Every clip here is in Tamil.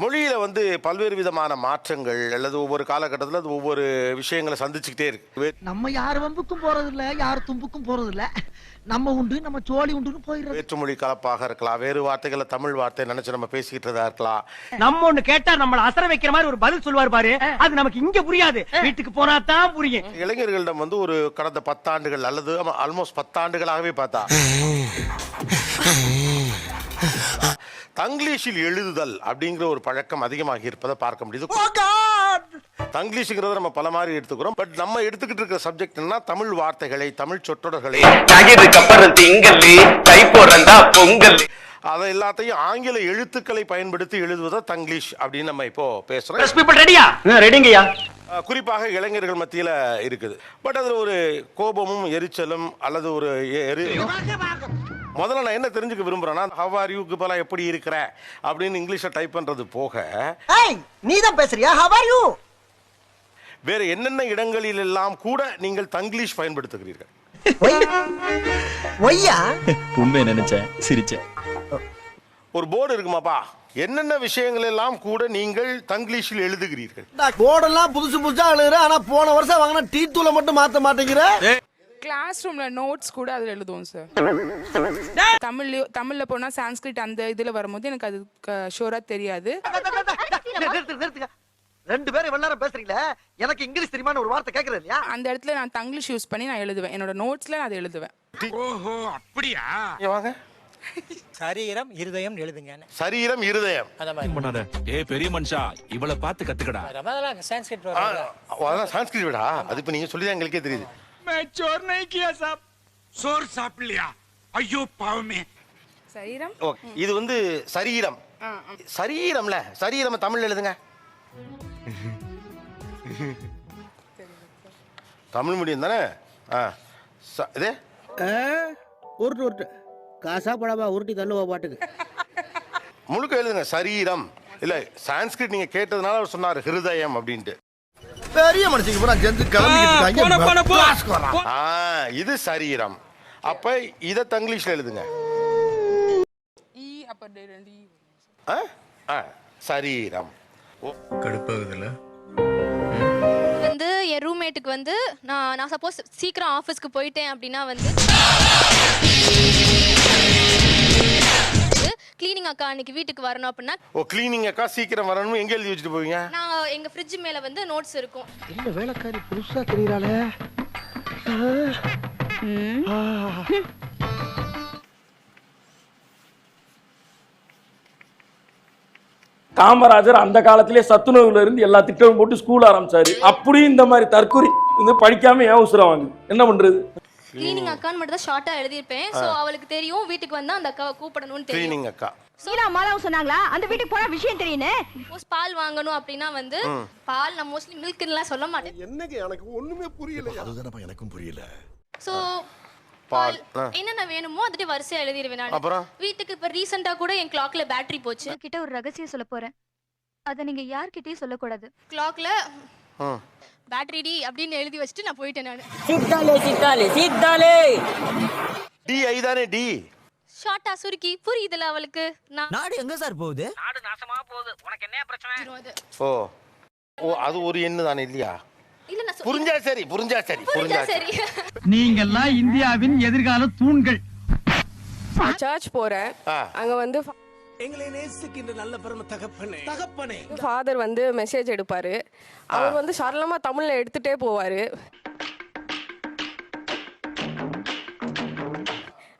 மொழியில வந்து பல்வேறு விதமான மாற்றங்கள் அல்லது ஒவ்வொரு காலகட்டத்தில் அது ஒவ்வொரு விஷயங்களை சந்திச்சுக்கிட்டே இருக்கு. நம்ம யார் வம்புக்கும் போறது இல்ல யார் தும்புக்கும் போறது இல்ல நம்ம உண்டு நம்ம சோழி உண்டுன்னு போயிடுறது. வேற்றுமொழி கலப்பாக இருக்கலாம் வேறு வார்த்தைகளை தமிழ் வார்த்தை நினைச்சு நம்ம பேசிக்கிட்டதா இருக்கலாம். நம்ம ஒண்ணு கேட்டா நம்மள அசர வைக்கிற மாதிரி ஒரு பதில் சொல்லுவார் பாரு. அது நமக்கு இங்க புரியாது. வீட்டுக்கு போனா தான் புரியும். இளைஞர்களிடம் வந்து ஒரு கடந்த பத்தாண்டுகள் அல்லது ஆல்மோஸ்ட் பத்தாண்டுகளாகவே பார்த்தா. தங்கிலீஷில் எழுதுதல் அப்படிங்கிற ஒரு பழக்கம் அதிகமாகி இருப்பதை பார்க்க முடியுது. தங்கிலீஷுங்கிறத நம்ம பல மாதிரி எடுத்துக்கிறோம். பட் நம்ம எடுத்துக்கிட்டு இருக்கிற சப்ஜெக்ட் என்ன தமிழ் வார்த்தைகளை தமிழ் சொற்றொடர்களை. அதை எல்லாத்தையும் ஆங்கில எழுத்துக்களை பயன்படுத்தி எழுதுவதை தங்கிலீஷ் அப்படின்னு நம்ம இப்போ பேசுறோம். குறிப்பாக இளைஞர்கள் மத்தியில இருக்குது. பட் அதுல ஒரு கோபமும் எரிச்சலும் அல்லது ஒரு எரி முதல்ல நான் என்ன தெரிஞ்சுக்க விரும்புறேன்னா ஹவ் ஆர் யூக்கு பல எப்படி இருக்கிற? அப்படின்னு இங்கிலீஷ்ல டைப் பண்றது போக ஏய் நீ தான் பேசுறியா? How are you? வேற என்னென்ன இடங்களில் எல்லாம் கூட நீங்கள் தங்கிலீஷ் பயன்படுத்துகிறீர்கள்? ஒய்யா? உண்மை நினைச்சேன் சிரிச்சேன். ஒரு போர்டு இருக்குமாப்பா? என்னென்ன விஷயங்கள் எல்லாம் கூட நீங்கள் தங்கிலீஷில் எழுதுகிறீர்கள்? போர்டெல்லாம் புதுசு புதுசா எழுதுற ஆனா போன வருஷம் வாங்கின டீ தூளை மட்டும் மாத்த மாட்டேங்கிற. கிளாஸ் ரூம்ல நோட்ஸ் கூட அதுல எழுதுவோம் சார் தமிழ்லயோ தமிழ்ல போனா சான்ஸ்கிரிட் அந்த இதுல வரும்போது எனக்கு அது ஷோரா தெரியாது. ரெண்டு பேரும் இவ்வளவு நேரம் பேசுறீங்களே? எனக்கு இங்கிலீஷ் தெரியுமான்னு ஒரு வார்த்தை கேக்குறது இல்லையா? அந்த இடத்துல நான் தங்கிலீஷ் யூஸ் பண்ணி நான் எழுதுவேன். என்னோட நோட்ஸ்ல நான் அதை எழுதுவேன். இங்க வாங்க. சரீரம் இருதயம் எழுதுங்க சரீரம் இருதயம். பண்ணாத. ஏ பெரிய மனுஷா இவளை பார்த்து கத்துக்கடா. சான்ஸ்கிரிட் சான்ஸ்கிரிட் விடா. அது இப்ப நீங்க சொல்லி எங்களுக்கே தெரியுது. சோறு சாப்பிடலையா? ஐயோ பாவமே. சரீரம்? ஓகே இது வந்து சரீரம். சரீரம்ல சரீரம் தமிழ்ல எழுதுங்க. தமிழ் மீடியம் தானே? ஆ ச- இது? உருட்டு உருட்டு. காசா படமா உருட்டி தள்ளுவா பாட்டுக்கு. முழுக்க எழுதுங்க சரீரம். இல்ல சான்ஸ்கிரிட் நீங்க கேட்டதுனால அவர் சொன்னார் ஹிருதயம் அப்படின்ட்டு. பெரிய மனுஷங்க பூரா ஜெந்து கிளம்பிக்கிட்டு ஆ இது சரீரம். அப்ப இத தங்கிலீஷ்ல எழுதுங்க. ரெண்டு ஆ? ஆ, சரீரம். ஓ, வந்து என் ரூம்மேட்டுக்கு வந்து நான் நான் சப்போஸ் சீக்கிரம் ஆஃபீஸ்க்கு போயிட்டேன் அப்படின்னா வந்து க்ளீனிங் அக்கா அன்னைக்கு வீட்டுக்கு வரணும் அப்படின்னா ஓ கிளீனிங் அக்கா சீக்கிரம் வரணும் எங்க எழுதி வச்சுட்டு போவீங்க? நான் எங்க ஃப்ரிட்ஜ் மேல வந்து நோட்ஸ் இருக்கும். என்ன வேலைக்காரி புதுசா தெரியறாளே? காமராஜர் அந்த காலத்திலே சத்துணவுல இருந்து எல்லா திட்டமும் போட்டு ஸ்கூல் ஆரம்பிச்சாரு. அப்படியும் இந்த மாதிரி தற்கொலை வந்து படிக்காம ஏன் உசுரம் வாங்குது? என்ன பண்றது? க்ளீனிங் அக்கான்னு மட்டும் தான் ஷார்ட்டா எழுதியிருப்பேன். ஸோ அவளுக்கு தெரியும் வீட்டுக்கு வந்தா அந்த அக்காவை கூப்பிடணும்னு தெரியும். கிளீனிங் அக்கா. மாலாவும் சொன்னாங்களா? அந்த வீட்டுக்கு போனா விஷயம் தெரியுனே சப்போஸ் பால் வாங்கணும் அப்படின்னா வந்து பால் நான் மோஸ்ட்லி மில்க்லாம் சொல்ல மாட்டேன். என்னங்க? எனக்கு ஒண்ணுமே புரியல. அதுதானப்பா எனக்கும் புரியல. So ball. என்னென்ன வேணுமோ அதுட்டு வரிசையா எழுதிடுவேன் நான். அப்புறம்? வீட்டுக்கு இப்ப ரீசெண்டா கூட என் கிளாக்ல பேட்டரி போச்சு. கிட்ட ஒரு ரகசியம் சொல்ல போறேன். அத நீங்க யார்கிட்டயும் சொல்லக்கூடாது. கிளாக்ல ம். பேட்டரி டி அப்படின்னு எழுதி வச்சுட்டு நான் போயிட்டேன் நான். சித்தாலே சித்தாலே சித்தாலே டி ஐ தானே டி. ஷார்ட்டா சுருக்கி புரியுதுல அவளுக்கு? நான் நாடு எங்க சார் போகுது? நாடு நாசமா போகுது. உனக்கு என்ன பிரச்சனை. ஓ ஓ அது ஒரு எண்ணு தானே இல்லையா? இல்ல நான் சொ- புரிஞ்சா சரி புரிஞ்சா சரி புரிஞ்சா சரி. சரி. நீங்கெல்லாம் இந்தியாவின் எதிர்கால தூண்கள். சர்ச் போறேன். அங்க வந்து எங்களை நேசிக்கின்ற நல்ல பெரும தகப்பனே. தகப்பனே. ஃபாதர் வந்து மெசேஜ் எடுப்பாரு. அவர் வந்து சரளமா தமிழ்ல எடுத்துட்டே போவாரு.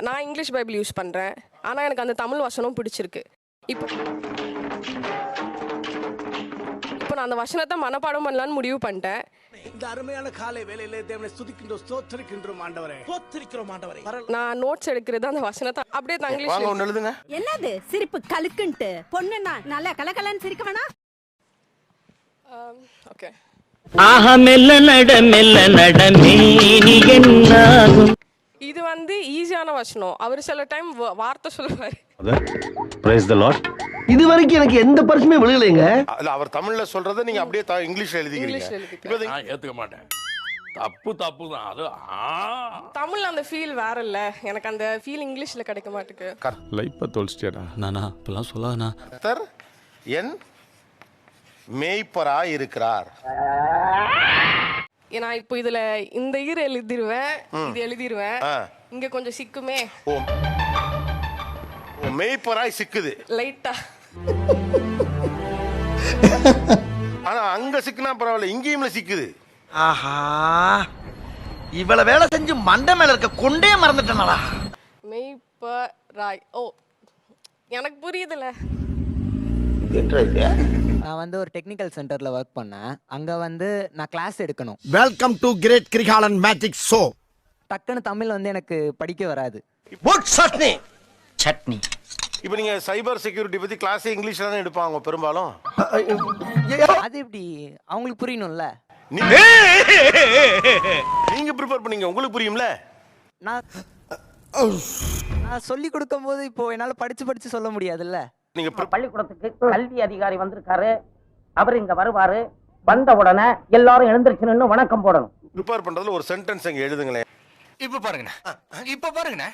நான் இங்கிலீஷ் பைபிள் யூஸ் பண்றேன். ஆனா எனக்கு அந்த தமிழ் வசனம் பிடிச்சிருக்கு. இப்போ இப்போ நான் அந்த வசனத்தை மனப்பாடம் பண்ணலான்னு முடிவு பண்ணிட்டேன். இந்த அருமையான காலை வேலையிலே தேவனை ஸ்துதிக்கின்றோம் ஸ்தோத்தரிக்கின்றோம் ஆண்டவரே. ஸ்தோத்தரிக்கிறோம் ஆண்டவரே. நான் நோட்ஸ் எடுக்கிறது அந்த வசனத்தை. அப்படியே வாங்க தங்கிலீஷ் ஒன்று எழுதுங்க. என்னது? சிரிப்பு கலுக்குன்ட்டு பொண்ணுன்னா நல்லா கலகலன்னு சிரிக்க வேணா ஓகே ஆஹா மெல்ல நட மெல்ல நட மேனி என்னாகும்? இது வந்து ஈஸியான வசனம். அவர் சில டைம் வார்த்தை சொல்லுவாரு. பிரைஸ் த லார்ட் இது வரைக்கும் எனக்கு எந்த பரிசுமே விழுகலைங்க. இல்ல அவர் தமிழ்ல சொல்றதை நீங்க அப்படியே த- இங்கிலீஷ்ல எழுதிக்கிறீங்க. இப்போ இது- நான் ஏத்துக்க மாட்டேன். தப்பு தப்பு தான். அது ஆ. தமிழ்ல அந்த ஃபீல் வேற இல்ல. எனக்கு அந்த ஃபீல் இங்கிலீஷ்ல கிடைக்க மாட்டுக்கு. லைஃப்பை தொலைச்சிட்டியாடா நானா இப்பெல்லாம் சொல்லாதண்ணா. கர்த்தர் என் மேய்ப்பரா இருக்கிறார். ஏன்னா இப்போ இதுல இந்த ஈர எழுதிருவேன் இது எழுதிருவேன். ஆ. இங்க கொஞ்சம் சிக்குமே. ஓ, மேய்ப்பராய் சிக்குது. லைட்டா ஆனா அங்க சிக்குனா பரவாயில்ல இங்கேயும்ல சிக்குது. ஆஹா. இவ்வளவு வேலை செஞ்சு மண்டை மேல இருக்க கொண்டே மறந்துட்டேனடா. மெய்ப்ப ராய் ஓ எனக்கு புரியுதுல. நான் வந்து ஒரு டெக்னிக்கல் சென்டர்ல ஒர்க் பண்ணேன். அங்க வந்து நான் கிளாஸ் எடுக்கணும். Welcome to great Kirikalan magic show டக்குன்னு தமிழ் வந்து எனக்கு படிக்க வராது. சட்னி சட்னி. இப்போ நீங்க சைபர் செக்யூரிட்டி பத்தி கிளாஸே இங்கிலீஷ்ல தான் எடுப்பாங்க பெரும்பாலும்? அது எப்படி? அவங்களுக்கு புரியணும்ல. நீங்க ப்ரிப்பேர் பண்ணீங்க உங்களுக்கு புரியும்ல? நான் நான் சொல்லி கொடுக்கும் போது இப்போ என்னால படிச்சு படிச்சு சொல்ல முடியாதுல்ல. நீங்க பள்ளிக்கூடத்துக்கு கல்வி அதிகாரி வந்திருக்காரு. அவர் இங்க வருவாரு. வந்த உடனே எல்லாரும் எழுந்திருச்சு நின்னு வணக்கம் போடணும். ப்ரிப்பேர் பண்றதுல ஒரு சென்டென்ஸ் அங்க எழுதுங்களேன். இப்ப பாருங்கண்ணே. இப்ப பாருங்கண்ணே.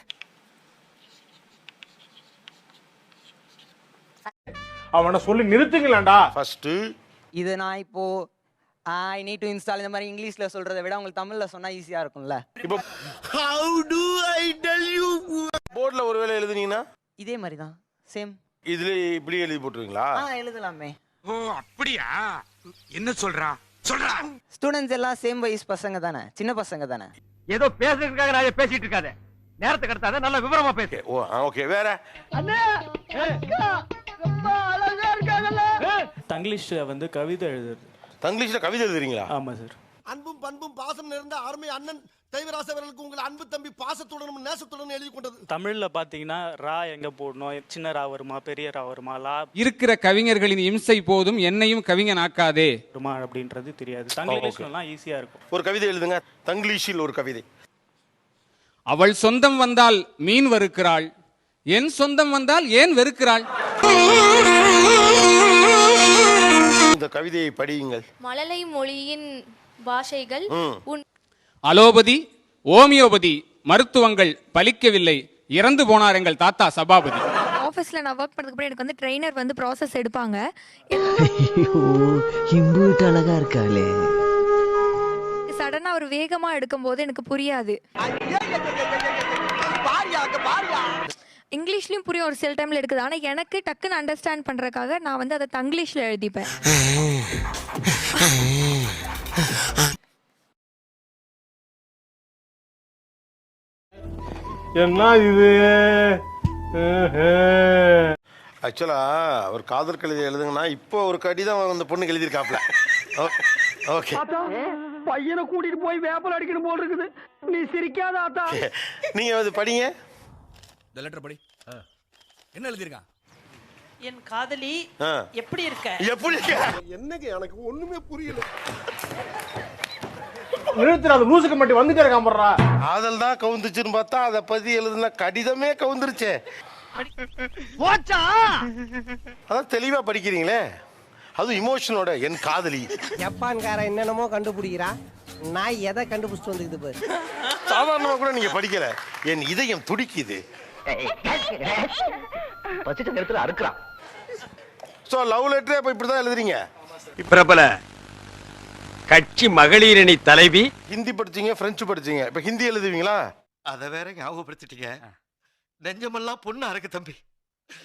அவனை சொல்லி நிறுத்துங்களேன்டா. ஃபர்ஸ்ட் இது நான் இப்போ ஐ நீட் டு இன்ஸ்டால் இந்த மாதிரி இங்கிலீஷ்ல சொல்றதை விட உங்களுக்கு தமிழ்ல சொன்னா ஈஸியா இருக்கும்ல. இப்போ how to I tell you போர்ட்ல ஒருவேளை எழுதுனீங்கன்னா? இதே மாதிரி தான் சேம் இதுல இப்படி எழுதி போட்டுருவீங்களா? ஆ எழுதலாமே. ஓ அப்படியா? என்ன சொல்றா சொல்றா. ஸ்டூடெண்ட்ஸ் எல்லாம் சேம் வயசு பசங்க தானே சின்ன பசங்க தானே? ஏதோ பேசுறதுக்காக நான் பேசிட்டு இருக்காத. நேரத்துக்கு எடுத்தாத நல்ல விவரமா பேசு. ஓ ஓகே வேற? தங்கிலீஷ்ல வந்து கவிதை எழுதுறது. தங்கிலீஷ்ல கவிதை எழுதுறீங்களா? ஆமா சார். அன்பும் பண்பும் பாசம் நிறைந்த அருமை அண்ணன் தெய்வராச அவர்களுக்கு உங்கள் அன்பு தம்பி பாசத்துடனும் நேசத்துடனும் எழுதி கொண்டது. தமிழ்ல பாத்தீங்கன்னா ரா எங்க போடணும்? சின்ன ரா வருமா? பெரிய ரா வருமா? லா இருக்கிற கவிஞர்களின் இம்சை போதும் என்னையும் கவிஞன் ஆக்காதே வருமா அப்படின்றது தெரியாது. தங்கிலீஷ்லாம் ஈஸியா இருக்கும். ஒரு கவிதை எழுதுங்க. தங்கிலீஷில் ஒரு கவிதை. அவள் சொந்தம் வந்தால் மீன் வெறுக்கிறாள். என் சொந்தம் வந்தால் ஏன் வெறுக்கிறாள்? இந்த கவிதையை படியுங்கள். மழலை மொழியின் பாஷைகள். உன் அலோபதி ஓமியோபதி மருத்துவங்கள் பலிக்கவில்லை. இறந்து போனார் எங்கள் தாத்தா சபாபதி. ஆஃபீஸ்ல நான் ஒர்க் பண்ணதுக்கு அப்புறம் எனக்கு வந்து ட்ரெயினர் வந்து ப்ராசஸ் எடுப்பாங்க. அழகா இருக்காளே. சடனா அவர் வேகமா எடுக்கும்போது எனக்கு புரியாது. இங்கிலீஷ்லயும் புரியும் ஒரு சில டைம்ல எடுக்குது. ஆனா எனக்கு டக்குன்னு அண்டர்ஸ்டாண்ட் பண்றதுக்காக நான் வந்து அதை தங்கிலீஷ்ல எழுதிப்பேன். என்ன இது? ஆக்சுவலா ஒரு காதல் கவிதை எழுதுங்கன்னா இப்போ ஒரு கடிதம் அந்த பொண்ணுக்கு எழுதியிருக்காப்ல ஓகே. பையனை கூட்டிட்டு போய் வேப்பல் அடிக்கணும் போல் இருக்குது. நீ சிரிக்காத ஆத்தா. நீங்க அது படிங்க. இந்த லெட்டர் படி. என்ன எழுதிருக்கான் என் காதலி ஆ. எப்படி இருக்க? எப்படி என்னங்க எனக்கு ஒண்ணுமே புரியல. நிறுத்துற அது லூசுக்கு மட்டும் வந்துட்டே இருக்கான் போடுறா. காதல் தான் கவுந்துச்சுன்னு பார்த்தா அதை பத்தி எழுதுன கடிதமே கவுந்துருச்சே. போச்சா? அதான் தெளிவா படிக்கிறீங்களே. அதுவும் இமோஷனோட என் காதலி. ஜப்பான்கார என்னென்னமோ கண்டுபிடிக்கிறா. நான் எதை கண்டுபிடிச்சிட்டு வந்துக்குது பாரு சாதாரணமா கூட நீங்க படிக்கல. என் இதயம் துடிக்குது. பசிட்ட நேரத்துல அறுக்கிறான். ஸோ லவ் லெட்டரே அப்போ இப்படி தான் எழுதுறீங்க? பிரபல கட்சி மகளிரணி தலைவி. ஹிந்தி படிச்சீங்க பிரெஞ்சு படிச்சீங்க. இப்போ ஹிந்தி எழுதுவீங்களா? அத வேற ஞாபகப்படுத்திட்டீங்க. நெஞ்சமெல்லாம் பொண்ணா இருக்கு தம்பி.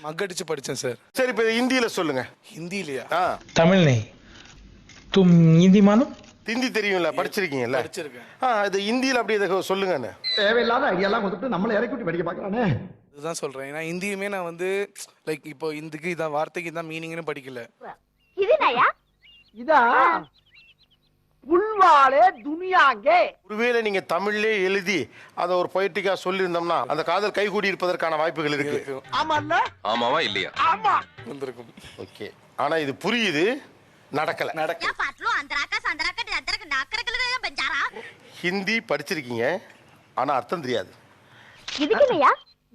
மக்கடிச்சு படிச்சேன் சார் சரி இப்போ ஹிந்தியில சொல்லுங்க. ஹிந்திலயா ஆ. தமிழ் நெய். தும் இந்தி மானம்? ஹிந்தி தெரியும்ல படிச்சிருக்கீங்கல்ல? படிச்சிருக்கேன். ஆ இது ஹிந்தியில் அப்படி இதை சொல்லுங்கன்னு. தேவையில்லாத ஐடியாலாம் கொடுத்துட்டு நம்மளை இறக்கி விட்டு படிக்க பாக்குறானே இதுதான் சொல்றேன். ஏன்னா ஹிந்தியுமே நான் வந்து லைக் இப்போ இந்துக்கு இதான் வார்த்தைக்கு இதான் மீனிங்னு படிக்கல. இதா புல்வாலே துனியாங்கே. ஒருவேளை நீங்க தமிழ்லே எழுதி அதை ஒரு பொயட்டிக்கா சொல்லியிருந்தோம்னா அந்த காதல் கைகூடி இருப்பதற்கான வாய்ப்புகள் இருக்கு. ஆமால்ல? ஆமாவா இல்லையா? ஆமா. வந்திருக்கும். ஓகே. ஆனா இது புரியுது. நடக்கல. நடக்க ஹிந்தி படிச்சிருக்கீங்க ஆனா அர்த்தம் தெரியாது.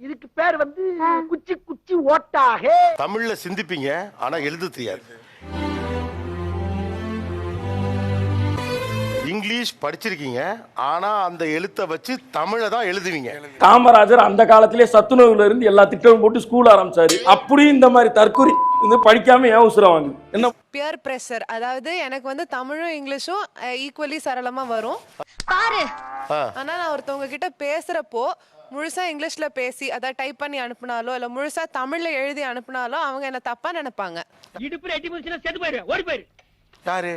இதுக்கு பேர் வந்து குச்சி குச்சி ஓட்டாக. தமிழ்ல சிந்திப்பீங்க ஆனா எழுத தெரியாது. இங்கிலீஷ் படிச்சிருக்கீங்க ஆனா அந்த எழுத்தை வச்சு தமிழை தான் எழுதுவீங்க. காமராஜர் அந்த காலத்திலே சத்துணவுல இருந்து எல்லா திட்டமும் போட்டு ஸ்கூல் ஆரம்பிச்சாரு. அப்படியும் இந்த மாதிரி தற்கொலை வந்து படிக்காம ஏன் உசுரம் வாங்குது? என்ன பியர் ப்ரெஷர் அதாவது எனக்கு வந்து தமிழும் இங்கிலீஷும் ஈக்குவலி சரளமா வரும். பாரு. ஆனா நான் ஒருத்தவங்க கிட்ட பேசுறப்போ முழுசா இங்கிலீஷ்ல பேசி அதை டைப் பண்ணி அனுப்புனாலோ இல்ல முழுசா தமிழ்ல எழுதி அனுப்புனாலோ அவங்க என்ன தப்பா நினைப்பாங்க. இடுப்புல எட்டி முடிச்சுனா செத்து போயிரு ஓடி போயிரு. யாரு?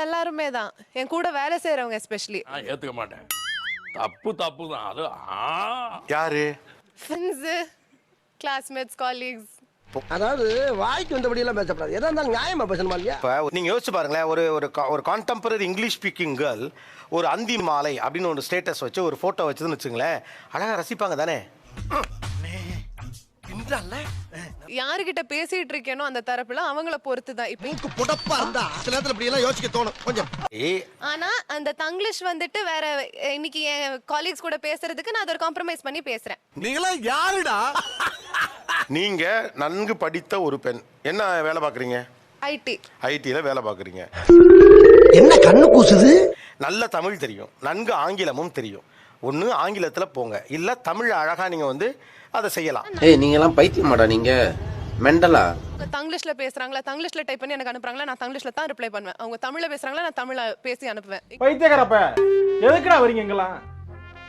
எல்லாருமே தான். என் கூட வேலை செய்யறவங்க எஸ்பெஷலி நான் ஏத்துக்க மாட்டேன். தப்பு தப்பு தான். அது ஆ. யாரு? ஃப்ரெண்ட்ஸ் கிளாஸ்மேட்ஸ் காலீக்ஸ் அதாவது வாய்க்கு வந்தபடி எல்லாம் பேசப்படாது. எதா இருந்தாலும் நியாயமா பேசணுமா இல்லையா? இப்போ நீங்க யோசிச்சு பாருங்களேன் ஒரு ஒரு ஒரு கான்டெம்பரரி இங்கிலீஷ் ஸ்பீக்கிங் கேர்ள் ஒரு அந்தி மாலை அப்படின்னு ஒரு ஸ்டேட்டஸ் வச்சு ஒரு போட்டோ வச்சதுன்னு வச்சுங்களேன் அழகா ரசிப்பாங்க தானே? யாருகிட்ட பேசிட்டு இருக்கேனோ அந்த தரப்புல அவங்கள பொறுத்து தான் இப்போ மூக்கு புடப்பா இருந்தா சில நேரத்துல இப்படி எல்லாம் யோசிக்க தோணும். கொஞ்சம். ஏய் ஆனா அந்த தங்கிலீஷ் வந்துட்டு வேற இன்னைக்கு என் காலீக்ஸ் கூட பேசுறதுக்கு நான் அதை ஒரு காம்ப்ரமைஸ் பண்ணி பேசுறேன். நீங்களா யாருடா? நீங்க நன்கு படித்த ஒரு பெண். என்ன வேலை பார்க்குறீங்க? ஐடி ஐடியில் வேலை பார்க்குறீங்க. என்ன கண்ணு கூசுது? நல்ல தமிழ் தெரியும். நன்கு ஆங்கிலமும் தெரியும். ஒன்று ஆங்கிலத்தில் போங்க. இல்லை தமிழ் அழகாக நீங்கள் வந்து அதை செய்யலாம். ஏய் நீங்க எல்லாம் பைத்தியமாடா நீங்க. மெண்டலா? அவங்க தங்கிலீஷ்ல பேசுறாங்களா? தங்கிலீஷ்ல டைப் பண்ணி எனக்கு அனுப்புறாங்களா? நான் தங்கிலீஷ்ல தான் ரிப்ளை பண்ணுவேன். அவங்க தமிழ்ல பேசுறாங்களா? நான் தமிழ்ல பேசி அனுப்புவேன். பைத்தியக்காரப்ப எதுக்குடா வரீங்க இங்கெல்லாம்?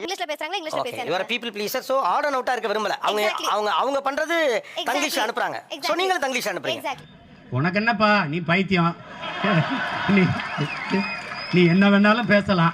இங்கிலீஷ்ல பேசுறாங்களா இங்கிலீஷ்ல பேசுறாங்க? இவர people pleaser so odd and அவுட்டா இருக்க விரும்பல. அவங்க. அவங்க அவங்க பண்றது தங்கிலீஷ். அனுப்புறாங்க. சோ. நீங்களும் தங்கிலீஷ் அனுப்புறீங்க. உனக்கு என்னப்பா? நீ பைத்தியம். நீ நீ என்ன வேணாலும் பேசலாம்.